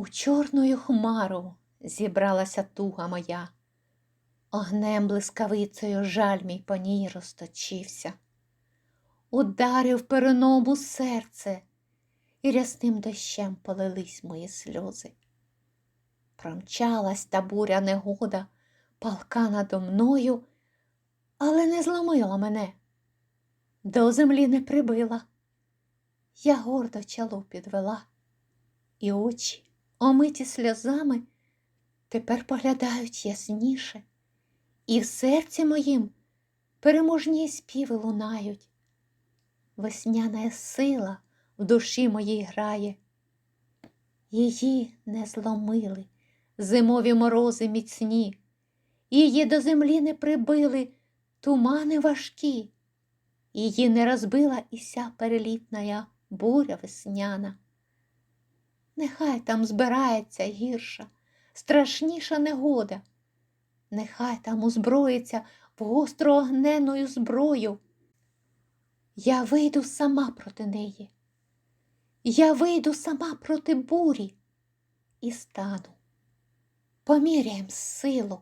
У чорною хмару зібралася туга моя, огнем блискавицею жаль мій по ній розточився, ударив переном у серце, і рясним дощем полились мої сльози. Промчалась та буря негода, палка надо мною, але не зломила мене, до землі не прибила. Я гордо чоло підвела, і очі, омиті сльозами, тепер поглядають ясніше, і в серці моїм переможні співи лунають. Весняна сила в душі моїй грає. Її не зломили зимові морози міцні, її до землі не прибили тумани важкі, її не розбила і ся перелітная буря весняна. Нехай там збирається гірша, страшніша негода, нехай там озброїться в гостро огненною зброю. Я вийду сама проти неї, я вийду сама проти бурі і стану. Поміряєм силу,